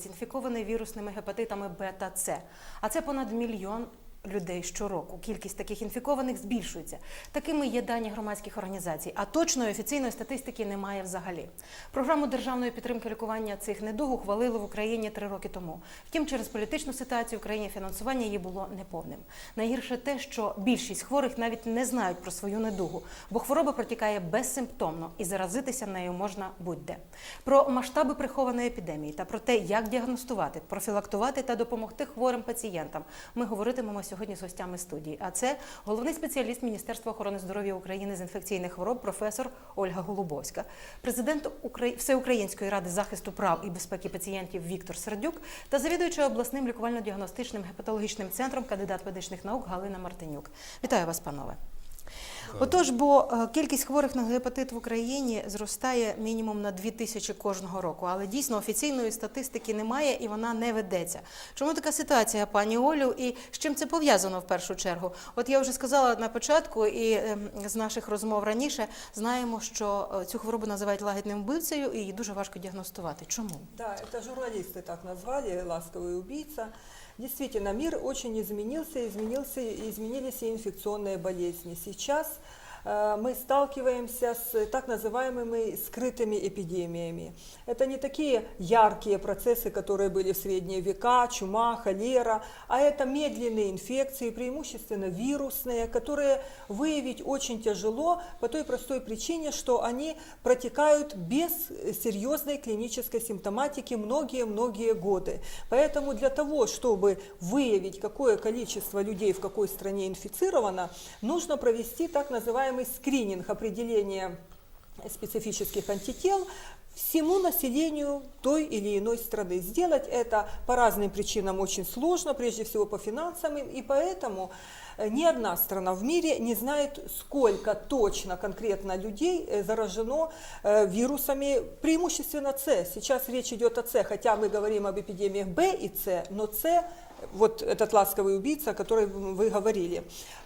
українець інфікований вірусними гепатитами Б та С. А це понад мільйон людей щороку. Кількість таких інфікованих збільшується. Такими є дані громадських організацій. А точної офіційної статистики немає взагалі. Програму державної підтримки лікування цих недуг ухвалили в Україні три роки тому. Втім, через політичну ситуацію в країні фінансування її було неповним. Найгірше те, що більшість хворих навіть не знають про свою недугу, бо хвороба протікає безсимптомно і заразитися нею можна будь-де. Про масштаби прихованої епідемії та про те, як діагностувати, профілактувати та допомогти хворим пацієнтам. Ми говоритимемо сьогодні з гостями студії. А це головний спеціаліст Міністерства охорони здоров'я України з інфекційних хвороб, професор Ольга Голубовська, президент Украї- Всеукраїнської ради захисту прав і безпеки пацієнтів Віктор Сердюк та завідуюча обласним лікувально-діагностичним гепатологічним центром, кандидат медичних наук Галина Мартинюк. Вітаю вас, панове. Отож, бо е, кількість хворих на гепатит в Україні зростає мінімум на 2 тисячі кожного року, але дійсно офіційної статистики немає і вона не ведеться. Чому така ситуація, пані Олю, і з чим це пов'язано в першу чергу? От я вже сказала на початку, і ем, з наших розмов раніше знаємо, що е, цю хворобу називають лагідним вбивцею, і її дуже важко діагностувати. Чому? Да, это журналисты так назвали, ласковый убийца. Действительно, мир очень изменился, изменился, изменились и инфекционные болезни. Сейчас мы сталкиваемся с так называемыми скрытыми эпидемиями. Это не такие яркие процессы, которые были в средние века, чума, холера, а это медленные инфекции, преимущественно вирусные, которые выявить очень тяжело по той простой причине, что они протекают без серьезной клинической симптоматики многие-многие годы. Поэтому для того, чтобы выявить, какое количество людей в какой стране инфицировано, нужно провести так называемый скрининг определения специфических антител всему населению той или иной страны. Сделать это по разным причинам очень сложно, прежде всего по финансам, и поэтому э, ни одна страна в мире не знает, сколько точно конкретно людей э, заражено э, вирусами, преимущественно С. Сейчас речь идет о С, хотя мы говорим об эпидемиях Б и С, но С вот этот ласковый убийца, о котором вы говорили.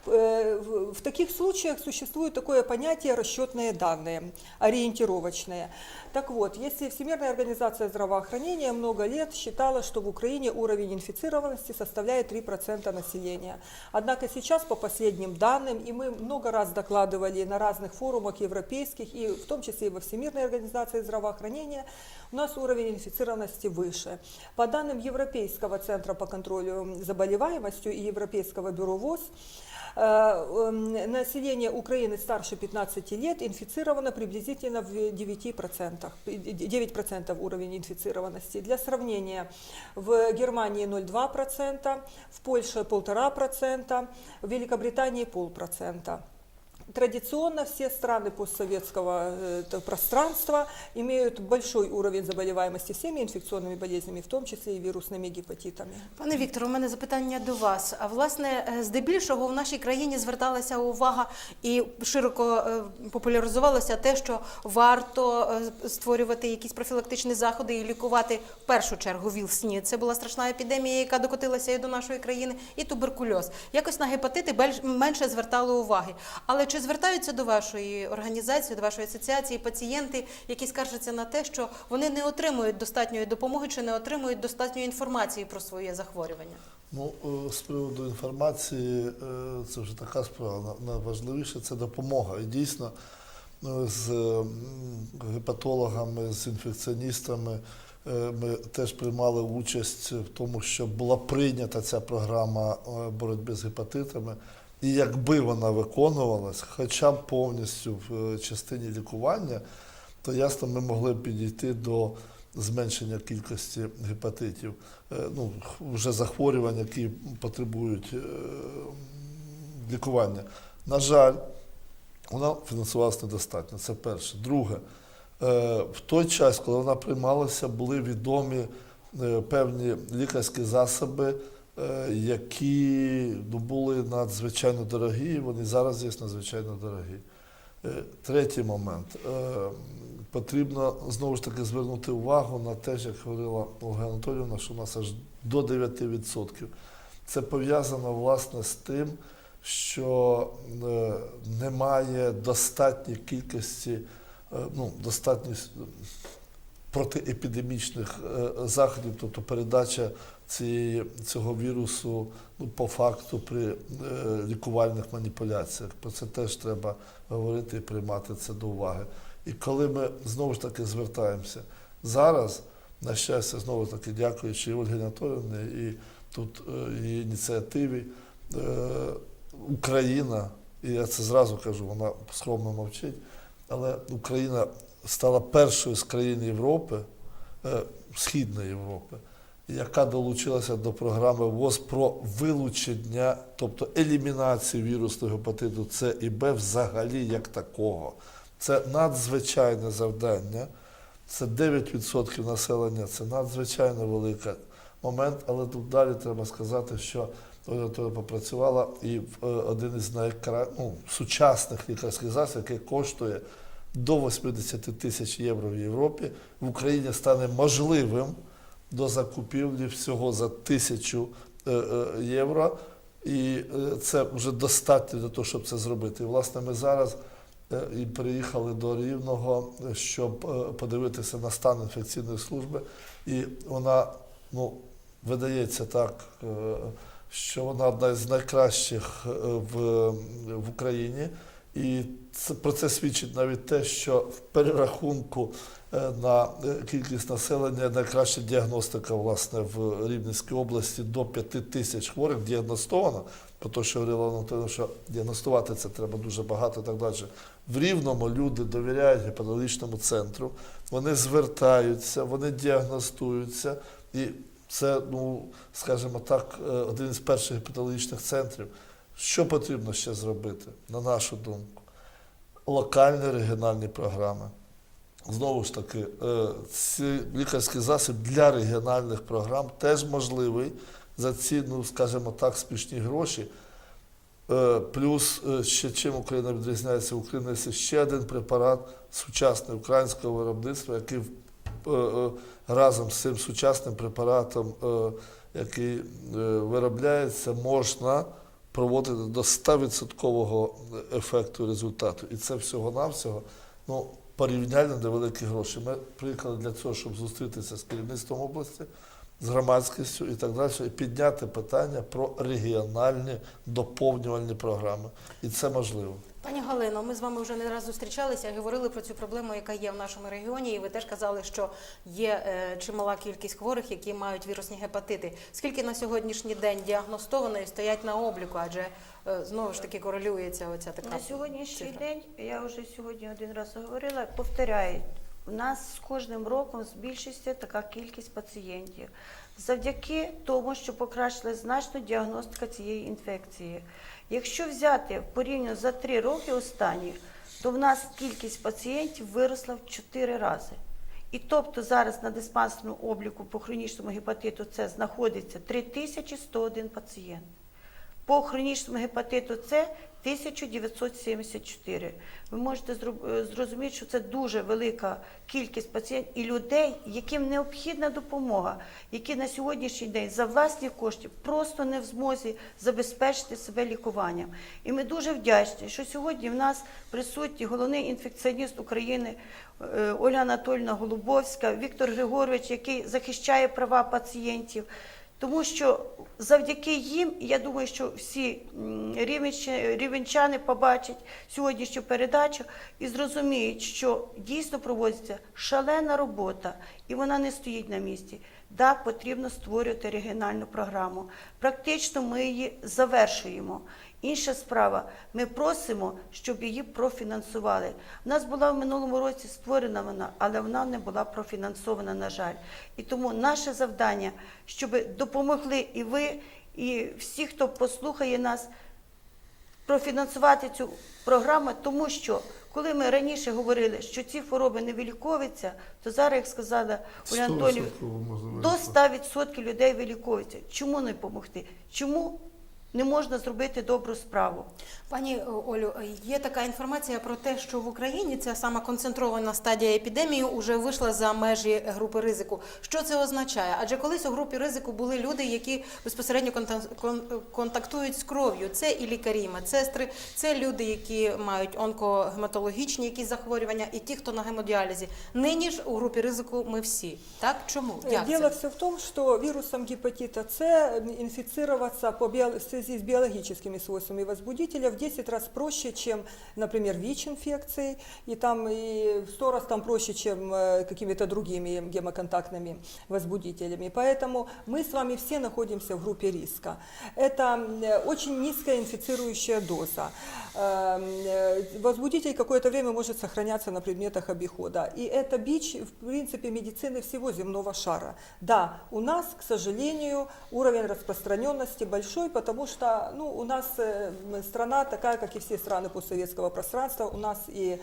Э, в таких случаях существует такое понятие расчетные данные, ориентировочные. Так вот, если Всемирная организация здравоохранения много лет считала, что в Украине уровень инфицированности составляет 3% населения. Однако сейчас, по последним данным, и мы много раз докладывали на разных форумах европейских, и в том числе и во Всемирной организации здравоохранения, у нас уровень инфицированности выше. По данным Европейского центра по контролю заболеваемостью и Европейского бюро ВОЗ, э, эм, население Украины старше 15 лет инфицировано приблизительно в 9%, 9% уровень инфицированности. Для сравнения, в Германии 0,2%, в Польше 1,5%, в Великобритании полпроцента. Традиционно все страны постсоветского э, это пространства имеют большой уровень заболеваемости всеми инфекционными болезнями, в том числе и вирусными гепатитами. Пане Вікторе, у мене запитання до вас. А власне, е, здебільшого в нашій країні зверталася увага і широко е, популяризувалося те, що варто е, створювати якісь профілактичні заходи і лікувати в першу чергу ВІЛ-СНІД. Це була страшна епідемія, яка докотилася і до нашої країни, і туберкульоз. Якось на гепатити бельш- менше звертали уваги. Але чи звертаються до вашої організації, до вашої асоціації пацієнти, які скаржаться на те, що вони не отримують достатньої допомоги чи не отримують достатньої інформації про своє захворювання? Ну, е, з приводу інформації, е, це вже така справа. На- Найважливіше це допомога. І дійсно е, з гепатологами, з інфекціоністами ми теж приймали участь в тому, що була прийнята ця програма боротьби з гепатитами. І якби вона виконувалась, хоча б повністю в е, частині лікування, то ясно ми могли б підійти до зменшення кількості гепатитів, е, ну, вже захворювань, які потребують е, лікування. На жаль, вона фінансувалася недостатньо. Це перше. Друге, в той час, коли вона приймалася, були відомі певні лікарські засоби, які ну, були надзвичайно дорогі, і вони зараз є надзвичайно дорогі. Е, Третій момент. Е, Потрібно знову ж таки звернути увагу на те, як говорила Ольга Анатоліївна, що у нас аж до 9%. Це пов'язано власне з тим, що е, немає достатньої кількості, е, ну, достатньої протиепідемічних е, заходів, тобто передача цієї, цього вірусу ну, по факту при е, лікувальних маніпуляціях. Про це теж треба говорити і приймати це до уваги. І коли ми знову ж таки звертаємося зараз, на щастя, знову ж таки, дякуючи Ольгі Анатоліївні, і тут е, її ініціативі, Україна, і я це зразу кажу, вона скромно мовчить, але Україна стала першою з країн Європи, е, Східної Європи, яка долучилася до програми ВОЗ про вилучення, тобто елімінацію вірусного гепатиту С і Б взагалі як такого. Це надзвичайне завдання. Це 9% населення, це надзвичайно великий момент, але тут далі треба сказати, що Анатоліївна попрацювала і е, один із найкра... ну, сучасних лікарських засобів, який коштує до 80 тисяч євро в Європі, в Україні стане можливим до закупівлі всього за тисячу е, е, євро. І е, це вже достатньо для того, щоб це зробити. І, власне, ми зараз і приїхали до Рівного, щоб подивитися на стан інфекційної служби. І вона ну, видається так, що вона одна з найкращих в, в Україні. І про це свідчить навіть те, що в перерахунку е, на е, кількість населення найкраща діагностика власне в Рівненській області до 5 тисяч хворих діагностовано. Про те, що говорила Анатолія, що діагностувати це треба дуже багато і так далі. В Рівному люди довіряють гепатологічному центру, вони звертаються, вони діагностуються, і це, ну, скажімо так, е, один із перших гепатологічних центрів. Що потрібно ще зробити, на нашу думку? Локальні регіональні програми. Знову ж таки, е, ці лікарський засіб для регіональних програм теж можливий за ці, ну, скажімо так, смішні гроші. Е, Плюс е, ще чим Україна відрізняється, Україна є ще один препарат сучасний українського виробництва, який разом з цим сучасним препаратом, який виробляється, можна проводити до 100% ефекту результату. І це всього-навсього ну, порівняльно невеликі гроші. Ми приїхали для цього, щоб зустрітися з керівництвом області, з громадськістю і так далі, і підняти питання про регіональні доповнювальні програми. І це можливо. Пані Галино, ми з вами вже не раз зустрічалися і говорили про цю проблему, яка є в нашому регіоні. І ви теж казали, що є е, чимала кількість хворих, які мають вірусні гепатити. Скільки на сьогоднішній день діагностовано і стоять на обліку? Адже е, знову ж таки корелюється оця така На сьогоднішній цифра. день, я вже сьогодні один раз говорила, повторяю, у нас з кожним роком збільшується така кількість пацієнтів. Завдяки тому, що покращила значно діагностика цієї інфекції. Якщо взяти порівняно за три роки останні, то в нас кількість пацієнтів виросла в чотири рази. І тобто зараз на диспансерному обліку по хронічному гепатиту С знаходиться 3101 пацієнт. По хронічному гепатиту С 1974. Ви можете е, зрозуміти, що це дуже велика кількість пацієнтів і людей, яким необхідна допомога, які на сьогоднішній день за власні кошти просто не в змозі забезпечити себе лікуванням. І ми дуже вдячні, що сьогодні в нас присутній головний інфекціоніст України е, Ольга Анатольовна Голубовська, Віктор Григорович, який захищає права пацієнтів. Тому що завдяки їм, я думаю, що всі рівенчани побачать сьогоднішню передачу і зрозуміють, що дійсно проводиться шалена робота, і вона не стоїть на місці. Да, потрібно створювати регіональну програму. Практично ми її завершуємо. Інша справа, ми просимо, щоб її профінансували. У нас була в минулому році створена вона, але вона не була профінансована, на жаль. І тому наше завдання, щоб допомогли і ви, і всі, хто послухає нас, профінансувати цю програму, тому що коли ми раніше говорили, що ці хвороби не виліковуються, то зараз, як сказала Оля Анатоліївна, 100% можливо. до 100% людей виліковується. Чому не допомогти? Чому не можна зробити добру справу. Пані е, Олю, е, є така інформація про те, що в Україні ця сама концентрована стадія епідемії вже вийшла за межі групи ризику. Що це означає? Адже колись у групі ризику були люди, які безпосередньо конта- контактують з кров'ю. Це і лікарі, і медсестри, це люди, які мають онкогематологічні якісь захворювання, і ті, хто на гемодіалізі. Нині ж у групі ризику ми всі. Так чому? Э, Як Дело це? все в том, что вирусом гепатита С м, инфицироваться по в связи с биологическими свойствами возбудителя в 10 раз проще, чем, например, ВИЧ-инфекцией, и там и в 100 раз там проще, чем э, какими-то другими гемоконтактными возбудителями. Поэтому мы с вами все находимся в группе риска. Это э, очень низкая инфицирующая доза. Эм, э, Возбудитель какое-то время может сохраняться на предметах обихода. И это бич, в принципе, медицины всего земного шара. Да, у нас, к сожалению, уровень распространенности большой, потому что ну, у нас э, м, страна такая, как и все страны постсоветского пространства. У нас и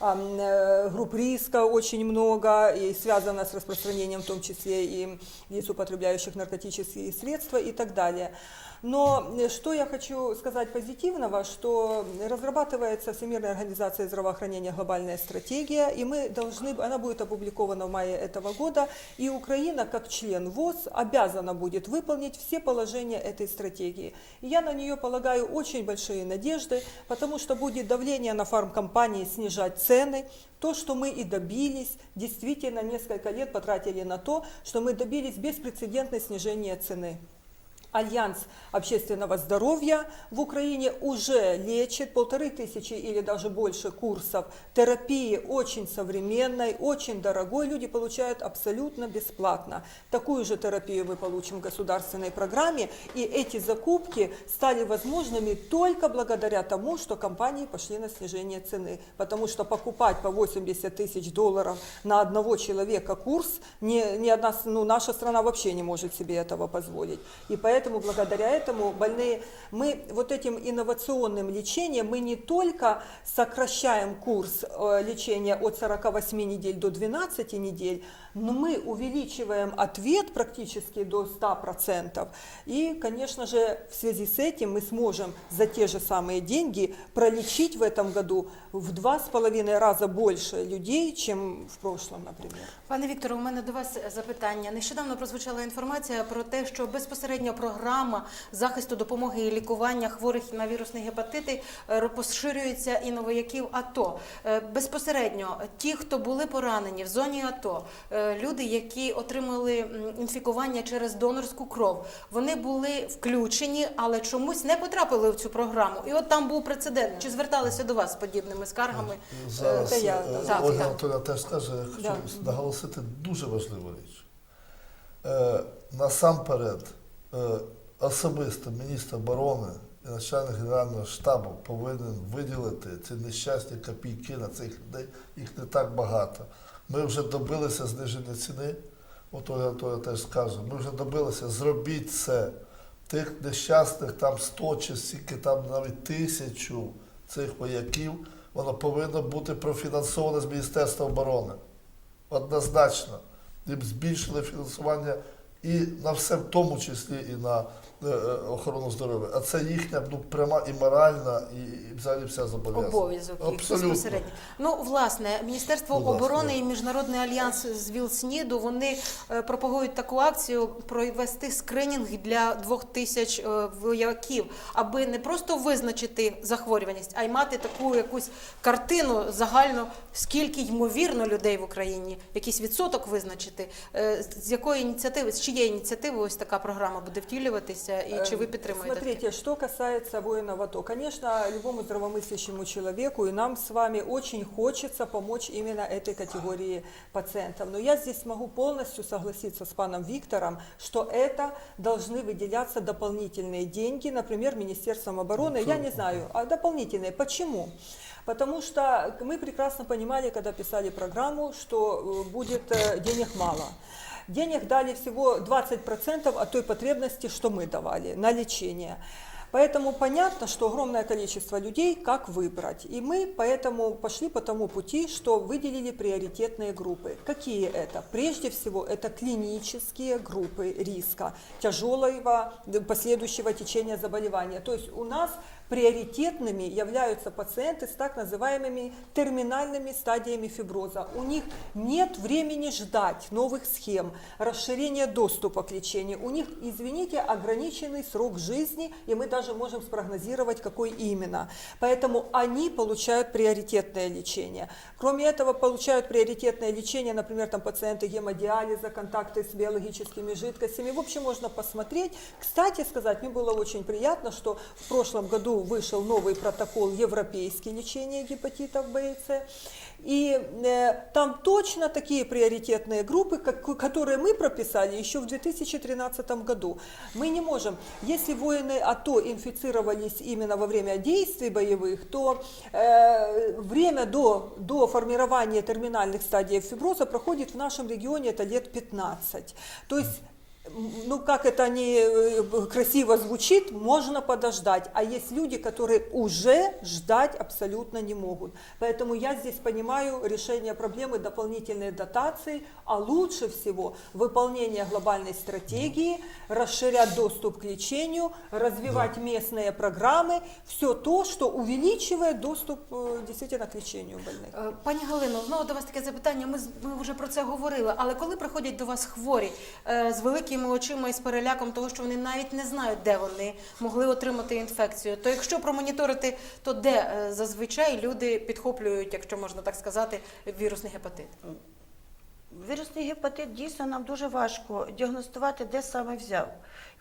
ам, э, групп риска очень много, и связано с распространением в том числе и лиц, употребляющих наркотические средства и так далее. Но э, что я хочу сказать позитивного, что разрабатывается Всемирная организация здравоохранения глобальная стратегия, и мы должны, она будет опубликована в мае этого года, и Украина как член ВОЗ обязана будет выполнить все положения этой стратегии. И я на нее полагаю очень большие надежды, потому что будет давление на фармкомпании снижать цены, то, что мы и добились, действительно несколько лет потратили на то, что мы добились беспрецедентной снижения цены. Альянс общественного здоровья в Украине уже лечит полторы тысячи или даже больше курсов терапии очень современной, очень дорогой. Люди получают абсолютно бесплатно. Такую же терапию мы получим в государственной программе. И эти закупки стали возможными только благодаря тому, что компании пошли на снижение цены. Потому что покупать по 80 тысяч долларов на одного человека курс, ни, ни одна, ну, наша страна вообще не может себе этого позволить. И поэтому благодаря этому больные, мы вот этим инновационным лечением, мы не только сокращаем курс э, лечения от 48 недель до 12 недель, но мы увеличиваем ответ практически до 100%. И, конечно же, в связи с этим мы сможем за те же самые деньги пролечить в этом году в два с половиной раза больше людей, чем в прошлом, например. Пане Вікторе, у мене до вас запитання. Нещодавно прозвучала інформація про те, що безпосередньо програма захисту допомоги і лікування хворих на вірусні гепатити е, поширюється і на вояків АТО. Е, Безпосередньо ті, хто були поранені в зоні АТО, е, люди, які отримали інфікування через донорську кров, вони були включені, але чомусь не потрапили в цю програму. І от там був прецедент. Чи зверталися до вас з подібними скаргами? Зараз Це я, е, так, Ольга. Анатолійовна теж скаже, хочу Да. наголосити дуже важливу річ. Е, насамперед, е, особисто міністр оборони і начальник Генерального штабу повинен виділити ці нещасні копійки на цих людей, їх не так багато. Ми вже добилися зниження ціни, от Ольга Анатолійовна теж скаже, ми вже добилися, зробіть це. Тих нещасних там 100 чи стільки там навіть тисячу цих вояків, воно повинно бути профінансоване з Міністерства оборони. Однозначно. Їм збільшили фінансування і на все, в тому числі і на е, е, охорону здоров'я. А це їхня ну, пряма і моральна, і, і взагалі вся зобов'язаність. Обов'язок їх Абсолютно. безпосередньо. Ну, власне, Міністерство Будь ласка. оборони і Міжнародний альянс з ВІЛ-СНІДу вони е, пропагують таку акцію провести скринінг для двох тисяч вояків, аби не просто визначити захворюваність, а й мати таку якусь картину загально, скільки ймовірно людей в Україні, якийсь відсоток визначити. З якої ініціативи, з чиєї ініціативи ось така програма буде втілюватися, і чи ви Э, підтримуєте? таке? Смотрите, что касается воинов АТО. Конечно, любому здравомыслящему человеку и нам с вами очень хочется помочь именно этой категории пациентов. Но я здесь могу полностью согласиться с паном Виктором, что это должны выделяться дополнительные деньги, например, Министерством обороны. Я не знаю, а дополнительные. Почему? Потому что мы прекрасно понимали, когда писали программу, что э, будет э, денег мало. Денег дали всего 20% от той потребности, что мы давали на лечение. Поэтому понятно, что огромное количество людей, как выбрать. И мы поэтому пошли по тому пути, что выделили приоритетные группы. Какие это? Прежде всего, это клинические группы риска тяжелого д- последующего течения заболевания. То есть у нас приоритетными являются пациенты с так называемыми терминальными стадиями фиброза. У них нет времени ждать новых схем, расширения доступа к лечению. У них, извините, ограниченный срок жизни, и мы даже можем спрогнозировать, какой именно. Поэтому они получают приоритетное лечение. Кроме этого, получают приоритетное лечение, например, там пациенты гемодиализа, контакты с биологическими жидкостями. В общем, можно посмотреть. Кстати сказать, мне было очень приятно, что в прошлом году вышел новый протокол европейский лечения гепатитов Б и. И э, там точно такие приоритетные группы, как, которые мы прописали еще в 2013 году. Мы не можем, если воины АТО инфицировались именно во время действий боевых, то э, время до, до формирования терминальных стадий фиброза проходит в нашем регионе это лет 15. То есть ну, как это не э, красиво звучит, можно подождать. А есть люди, которые уже ждать абсолютно не могут. Поэтому я здесь понимаю решение проблемы дополнительной дотации, а лучше всего выполнение глобальной стратегии, расширять доступ к лечению, развивать местные программы, все то, что увеличивает доступ э, действительно к лечению больных. Е, Пані Галино, знову до вас таке запитання. Ми, з- ми вже про це говорили. Але коли приходять до вас хворі е, з великими очима і з переляком того, що вони навіть не знають, де вони могли отримати інфекцію, то якщо промоніторити, то де е, зазвичай люди підхоплюють, якщо можна так сказати, вірусний гепатит? Вірусний гепатит дійсно нам дуже важко діагностувати, де саме взяв.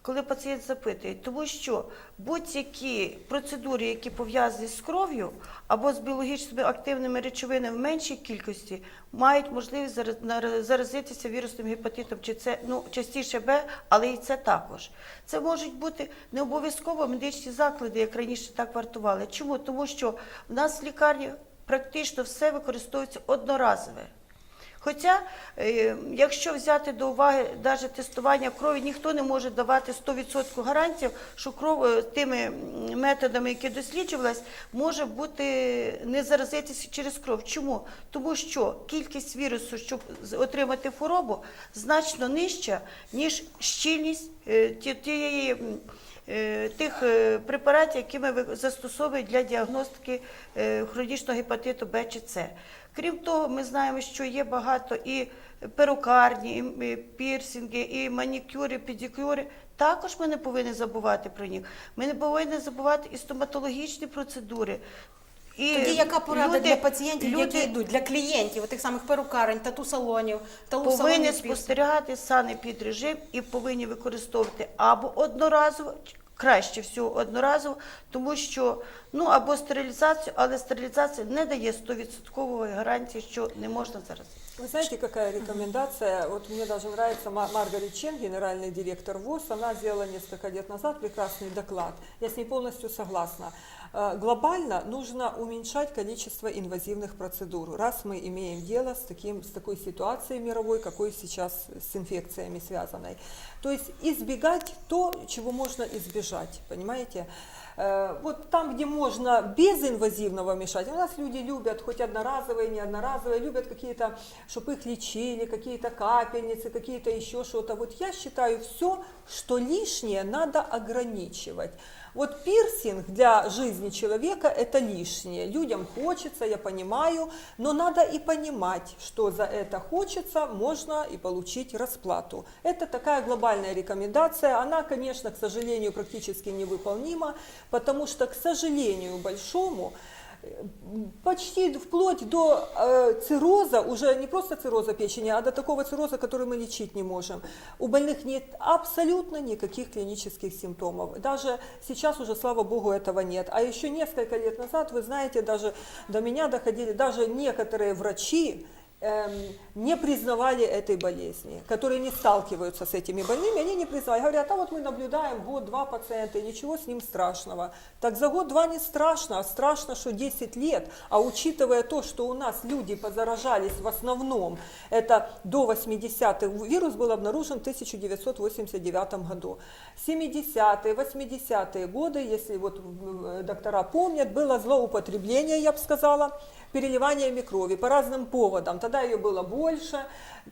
Коли пацієнт запитує, тому що будь-які процедури, які пов'язані з кров'ю або з біологічними активними речовинами в меншій кількості, мають можливість зараз- заразитися вірусним гепатитом, чи це ну частіше Б, але і це також. Це можуть бути не обов'язково медичні заклади, як раніше так вартували. Чому? Тому що в нас в лікарні практично все використовується одноразове. Хоча, е, якщо взяти до уваги навіть тестування крові, ніхто не може давати 100% гарантів, що кров е, тими методами, які досліджувалась, може бути не заразитися через кров. Чому? Тому що кількість вірусу, щоб отримати хворобу, значно нижча, ніж щільність е, ті- тієї. Е, Тих е, препаратів, які ми застосовуємо для діагностики е, хронічного гепатиту Б чи С. Крім того, ми знаємо, що є багато і перукарні, і пірсінги, і манікюри, педикюри. Також ми не повинні забувати про них. Ми не повинні забувати і стоматологічні процедури. І Тоді яка порада люди- для пацієнтів, люди які йдуть, для клієнтів, тих самих перукарень, тату-салонів, повинні талу-салонів? спостерігати санепідрежим і повинні використовувати або одноразово, краще всього одноразово, тому що ну або стерилізацію, але стерилізація не дає 100% гарантії, що не можна зараз. Вы знаете, какая рекомендация? Вот мне даже нравится Ма- Маргарет Чен, генеральный директор ВОЗ. Она сделала несколько лет назад прекрасный доклад. Я с ней полностью согласна. Э, Глобально нужно уменьшать количество инвазивных процедур, раз мы имеем дело с, таким, с такой ситуацией мировой, какой сейчас с инфекциями связанной. То есть избегать то, чего можно избежать, понимаете? Э, Вот там, где можно безинвазивно вмешать, у нас люди любят хоть одноразовые, не одноразовые, любят какие-то, чтобы их лечили, какие-то капельницы, какие-то еще что-то. Вот я считаю, все, что лишнее, надо ограничивать. Вот пирсинг для жизни человека – это лишнее. Людям хочется, я понимаю, но надо и понимать, что за это хочется, можно и получить расплату. Это такая глобальная рекомендация. Она, конечно, к сожалению, практически невыполнима, потому что, к сожалению большому, почти вплоть до э, цирроза, уже не просто цирроза печени, а до такого цирроза, который мы лечить не можем. У больных нет абсолютно никаких клинических симптомов. Даже сейчас уже, слава богу, этого нет. А еще несколько лет назад, вы знаете, даже до меня доходили, даже некоторые врачи эм, не признавали этой болезни, которые не сталкиваются с этими больными, они не признавали. Говорят, а вот мы наблюдаем год-два пациента, ничего с ним страшного. Так за год-два не страшно, а страшно, что 10 лет. А учитывая то, что у нас люди позаражались в основном, это до 80-х, вирус был обнаружен в 1989 году. 70-е, 80-е годы, если вот м, доктора помнят, было злоупотребление, я бы сказала, переливаниями крови по разным поводам. Тогда ее было больше.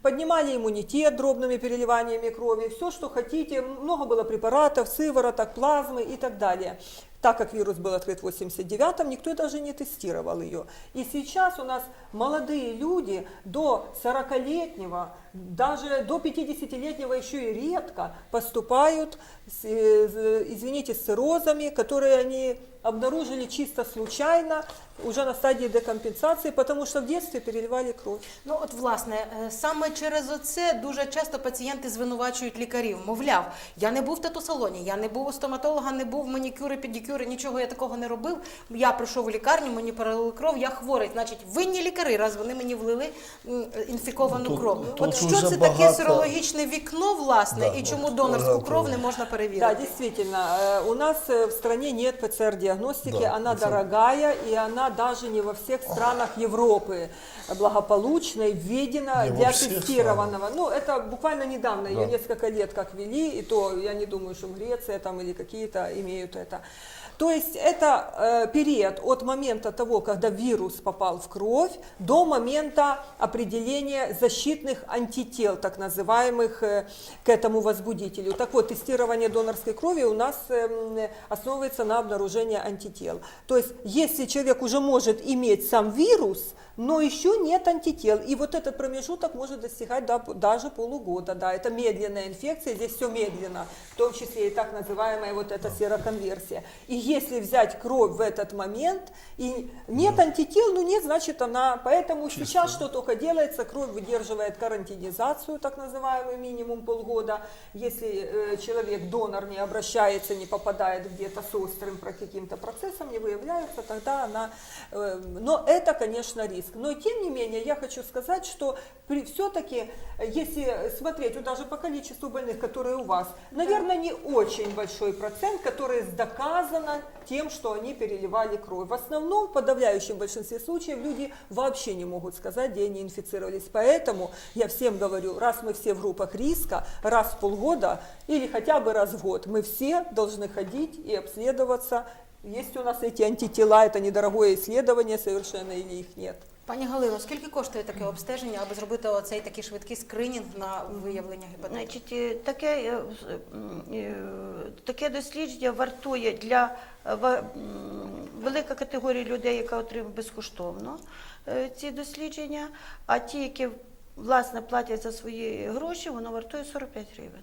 Поднимали иммунитет дробными переливаниями крови. Все, что хотите. Много было препаратов, сывороток, плазмы и так далее. Так как вирус был открыт в 89-м, никто даже не тестировал ее. И сейчас у нас молодые люди до 40-летнего, даже до 50-летнего еще и редко поступают, с, э, з- извините, с циррозами, которые они обнаружили чисто случайно, уже на стадии декомпенсации, потому что в детстве переливали кровь. Ну от власне, е, саме через оце дуже часто пацієнти звинувачують лікарів. Мовляв, я не був в тату-салоні, я не був у стоматолога, не був манікюри, педикюри, нічого я такого не робив. Я прийшов у лікарню, мені перелили кров, я хворий. Значить, винні лікарі, раз вони мені влили інфіковану Ну, тут- кров. тут От що це таке сирологічне вікно, власне, Да, і чому от донорську багато. кров не можна Да, перевірити? действительно, э, у нас э, в стране нет ПЦР-диагностики, Да, она это- дорогая, и она даже не во всех странах Европы благополучно и введена Не во для всех тестированного. Ну, это буквально недавно, ее Да. несколько лет как ввели, и то я не думаю, что Греция там или какие-то имеют это. То есть это э, период от момента того, когда вирус попал в кровь, до момента определения защитных антител, так называемых, э, к этому возбудителю. Так вот, тестирование донорской крови у нас эм, основывается на обнаружении антител. То есть, если человек уже может иметь сам вирус, но еще нет антител, и вот этот промежуток может достигать да- даже полугода. Да, это медленная инфекция, здесь все медленно, в том числе и так называемая вот эта сероконверсия. И если взять кровь в этот момент, и нет антител, ну нет, значит она, поэтому сейчас что только делается, кровь выдерживает карантинизацию, так называемый минимум полгода, если э, человек, донор не обращается, не попадает где-то с острым про каким-то процессом, не выявляется, тогда она, э, но это, конечно, риск. Но тем не менее, я хочу сказать, что все-таки, если смотреть вот даже по количеству больных, которые у вас, наверное, не очень большой процент, который доказано тем, что они переливали кровь. В основном, в подавляющем большинстве случаев, люди вообще не могут сказать, где они инфицировались. Поэтому я всем говорю, раз мы все в группах риска, раз в полгода или хотя бы раз в год, мы все должны ходить и обследоваться. Есть у нас эти антитела, это недорогое исследование совершенно или их нет. Пані Галино, скільки коштує таке обстеження, аби зробити оцей такий швидкий скринінг на виявлення гепатиту? Значить, е, таке, е, е, таке дослідження вартує для велика категорія людей, яка отримує безкоштовно ці дослідження, а ті, які власне платять за свої гроші, воно вартує 45 гривень.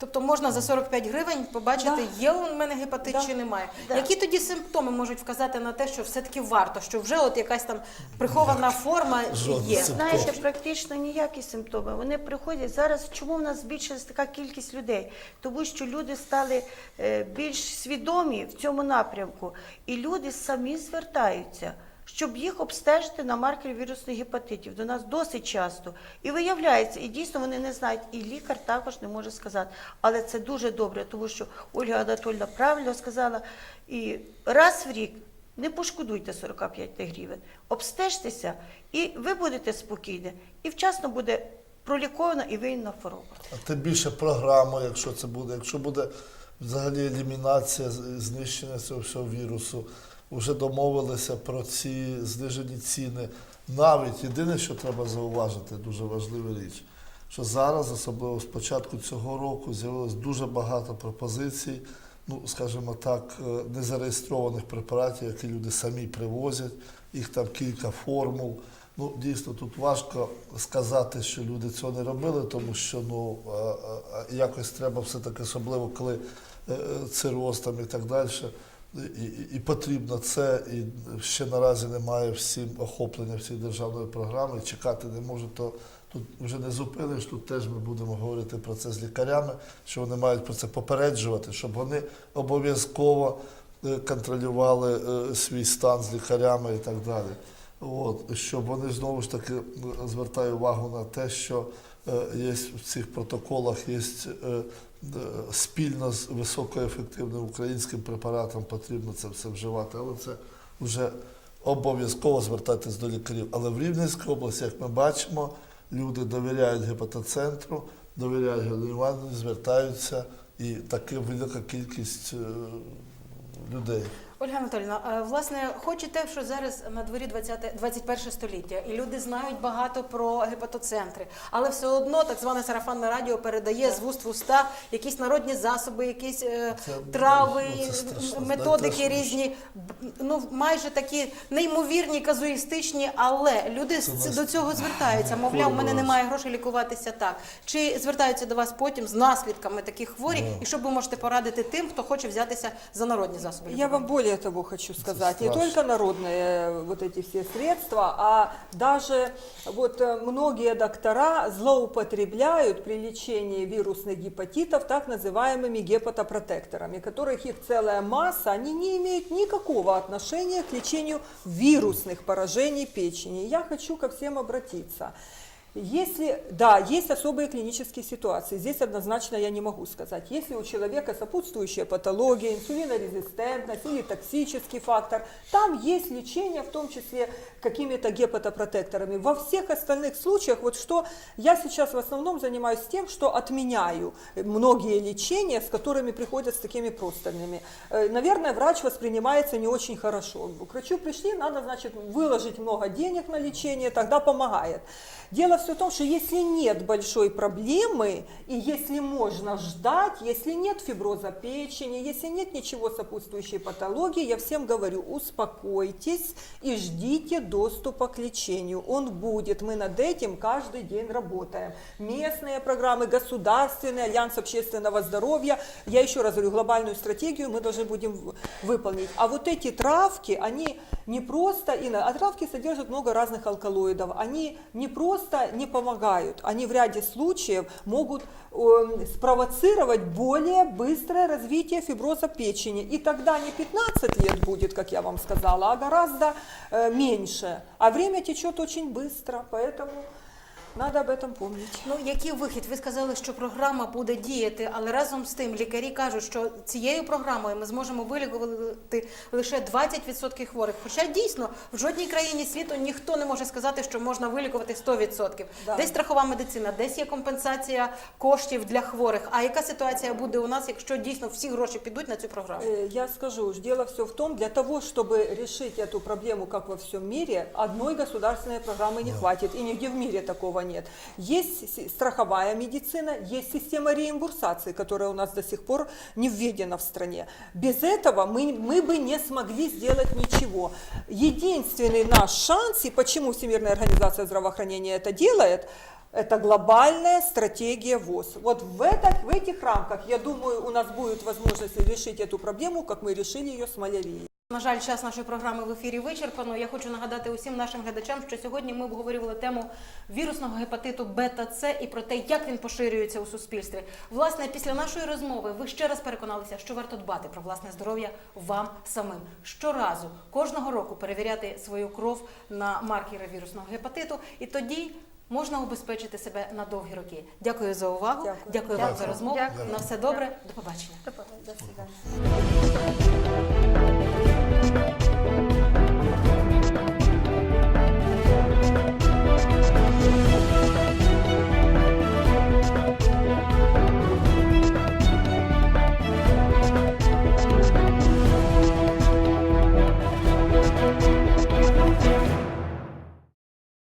Тобто можна за 45 гривень побачити, є у мене гепатит Да. чи немає. Да. Які тоді симптоми можуть вказати на те, що все-таки варто, що вже от якась там прихована форма Жодних є? Знаєте, практично ніякі симптоми. Вони приходять зараз. Чому в нас збільшилась така кількість людей? Тому що люди стали е, більш свідомі в цьому напрямку, і люди самі звертаються. Щоб їх обстежити на маркер вірусних гепатитів до нас досить часто. І виявляється, і дійсно вони не знають, і лікар також не може сказати. Але це дуже добре, тому що Ольга Анатольовна правильно сказала, і раз в рік не пошкодуйте 45 гривень, обстежтеся, і ви будете спокійні, і вчасно буде пролікована і виявлена хвороба. А тим більше програма, якщо це буде, якщо буде взагалі елімінація, знищення цього всього вірусу, вже домовилися про ці знижені ціни. Навіть єдине, що треба зауважити, дуже важлива річ, що зараз, особливо з початку цього року, з'явилось дуже багато пропозицій, ну, скажімо так, е, незареєстрованих препаратів, які люди самі привозять, їх там кілька формул. Ну, дійсно, тут важко сказати, що люди цього не робили, тому що ну, якось треба все-таки, особливо коли е, е, цироз там і так далі. І, і, потрібно це, і ще наразі немає всім охоплення всієї державної програми, чекати не можу, то тут вже не зупиниш. Тут теж ми будемо говорити про це з лікарями, що вони мають про це попереджувати, щоб вони обов'язково е, контролювали е, свій стан з лікарями і так далі. От, щоб вони знову ж таки е, звертаю увагу на те, що е, є в цих протоколах є спільно з високоефективним українським препаратом потрібно це все вживати, але це вже обов'язково звертатись до лікарів. Але в Рівненській області, як ми бачимо, люди довіряють гепатоцентру, довіряють Галині звертаються, і таки велика кількість е, людей. Ольга Анатолійовна, власне, хочете, що зараз на дворі 20, 21 століття, і люди знають багато про гепатоцентри, але все одно так зване сарафанне радіо передає з вуст в уста якісь народні засоби, якісь е, Це, трави, ну, це страшно, методики знаєте, різні, ну майже такі неймовірні, казуїстичні, але люди Це до цього звертаються. Мовляв, у мене немає грошей лікуватися так. Чи звертаються до вас потім з наслідками таких хворі, і що ви можете порадити тим, хто хоче взятися за народні засоби? Я вам более того хочу сказать, не только народные э, вот эти все средства, а даже вот э, многие доктора злоупотребляют при лечении вирусных гепатитов так называемыми гепатопротекторами, которых их целая масса, они не имеют никакого отношения к лечению вирусных поражений печени. Я хочу ко всем обратиться. Если, да, есть особые клинические ситуации, здесь однозначно я не могу сказать. Если у человека сопутствующая патология, инсулинорезистентность или токсический фактор, там есть лечение, в том числе какими-то гепатопротекторами. Во всех остальных случаях, вот что я сейчас в основном занимаюсь тем, что отменяю многие лечения, с которыми приходят с такими простынями. Э, Наверное, врач воспринимается не очень хорошо. К врачу пришли, надо, значит, выложить много денег на лечение, тогда помогает. Дело все в том, что если нет большой проблемы, и если можно ждать, если нет фиброза печени, если нет ничего сопутствующей патологии, я всем говорю, успокойтесь и ждите доступа к лечению. Он будет, мы над этим каждый день работаем. Местные программы, государственный, Альянс общественного здоровья, я еще раз говорю, глобальную стратегию мы должны будем выполнить. А вот эти травки, они не просто, а травки содержат много разных алкалоидов, они не просто не помогают, они в ряде случаев могут эм, спровоцировать более быстрое развитие фиброза печени. И тогда не 15 лет будет, как я вам сказала, а гораздо э, меньше. А время течет очень быстро, поэтому надо об этом помнить. Ну, який вихід? Ви сказали, що програма буде діяти, але разом з тим лікарі кажуть, що цією програмою ми зможемо вилікувати лише 20% хворих. Хоча дійсно в жодній країні світу ніхто не може сказати, що можна вилікувати 100%. Да. Десь страхова медицина, десь є компенсація коштів для хворих. А яка ситуація буде у нас, якщо дійсно всі гроші підуть на цю програму? Э, Я скажу, уж дело все в том, для того, чтобы решить эту проблему, как во всем мире, одной государственной программы не хватит, и нигде в мире такого нет. Есть страховая медицина, есть система реимбурсации, которая у нас до сих пор не введена в стране. Без этого мы, мы бы не смогли сделать ничего. Единственный наш шанс, и почему Всемирная организация здравоохранения это делает, это глобальная стратегия ВОЗ. Вот в, это, в этих рамках, я думаю, у нас будет возможность решить эту проблему, как мы решили ее с малярией. На жаль, час нашої програми в ефірі вичерпано. Я хочу нагадати усім нашим глядачам, що сьогодні ми обговорювали тему вірусного гепатиту бета С і про те, як він поширюється у суспільстві. Власне, після нашої розмови ви ще раз переконалися, що варто дбати про власне здоров'я вам самим. Щоразу, кожного року перевіряти свою кров на маркери вірусного гепатиту, і тоді. Можна убезпечити себе на довгі роки. Дякую за увагу. Дякую. Дякую вам за розмову. Дякую. На все добре. До побачення. До свидання.